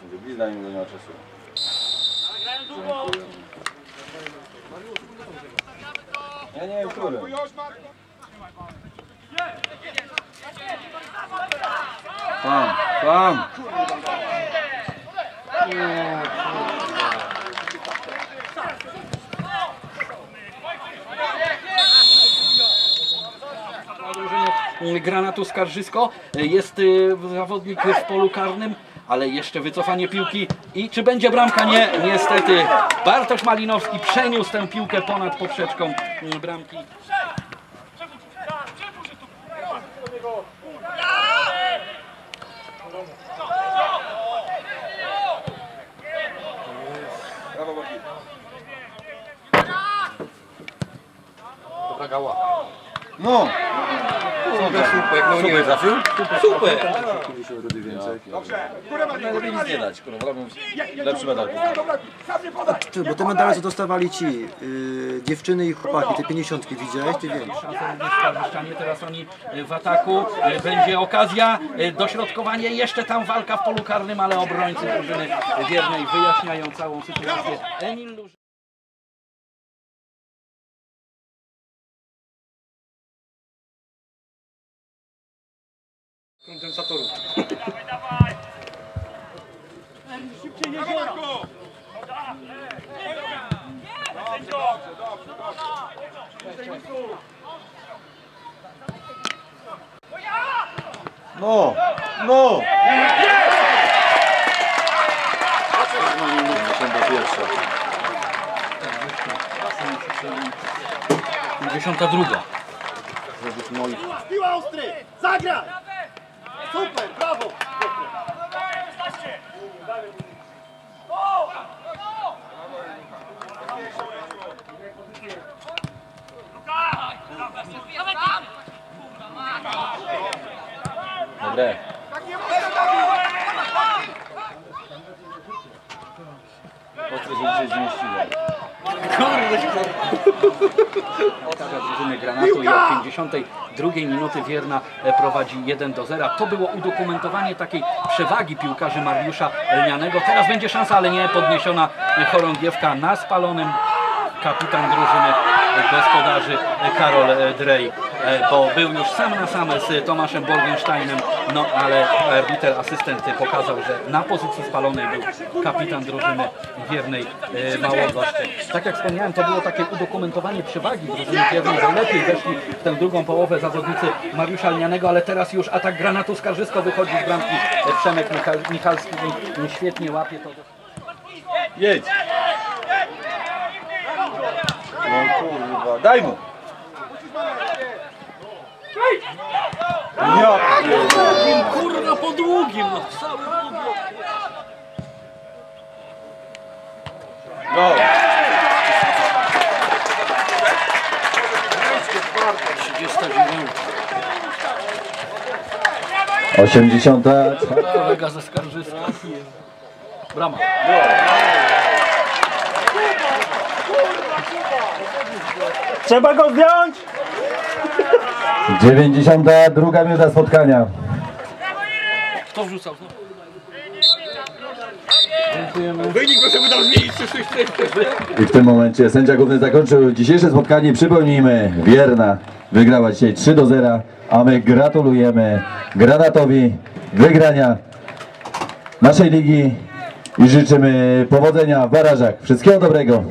sędzia. Blizna mi nie ma czasu. Ja nie wiem, który. Sam, sam. drużyny Granatu Skarżysko. Jest y, zawodnik w polu karnym, ale jeszcze wycofanie piłki. I czy będzie bramka? Nie, niestety. Bartosz Malinowski przeniósł tę piłkę ponad poprzeczką y, bramki. Dobra gała. No! Super, super, no nie trafił? Super. Nic nie dać, kurwa, robią lepszy medal. Ty, bo te medale co dostawali ci yy, dziewczyny i chłopaki, te 50 widziałeś, ty wiesz. Teraz oni y, w ataku. Y, Będzie okazja, y, dośrodkowanie, jeszcze tam walka w polu karnym, ale obrońcy drużyny wiernej wyjaśniają całą sytuację. Emil kondensatorów. não. dawaj! Szybciej nie. No! No! Pięćdziesiąta druga. Zagraj! Super, brawo! Dobre. Ostry się dzisiaj zmieściłem. Stawia drużyny Granatu i od 52 minuty Wierna e, prowadzi 1 do 0. To było udokumentowanie takiej przewagi piłkarzy Mariusza Lnianego. Teraz będzie szansa, ale nie podniesiona chorągiewka na spalonym kapitan drużyny gospodarzy e, Karol e, Drej, e, bo był już sam na sam z Tomaszem Borgensteinem, no ale arbiter asystent pokazał, że na pozycji spalonej był kapitan drużyny wiernej Małogoszczy. Tak jak wspomniałem, to było takie udokumentowanie przewagi drużyny wiernej, że lepiej weszli w tę drugą połowę zawodnicy Mariusza Lnianego, ale teraz już atak granatu Skarżysko wychodzi z bramki Przemek Michal- Michalski i świetnie łapie to. Jedź! No kurwa, daj mu! Ja pierdolę. Kurwa po długim, no cały. No! 39. 80. Kolega ze Skarżyska. Brama. Trzeba go zdjąć! 92 minuta spotkania. Kto wrzucał? Dziękujemy. I w tym momencie sędzia główny zakończył dzisiejsze spotkanie. Przypomnijmy, Wierna wygrała dzisiaj 3 do 0, a my gratulujemy Granatowi wygrania naszej ligi i życzymy powodzenia w barażach. Wszystkiego dobrego.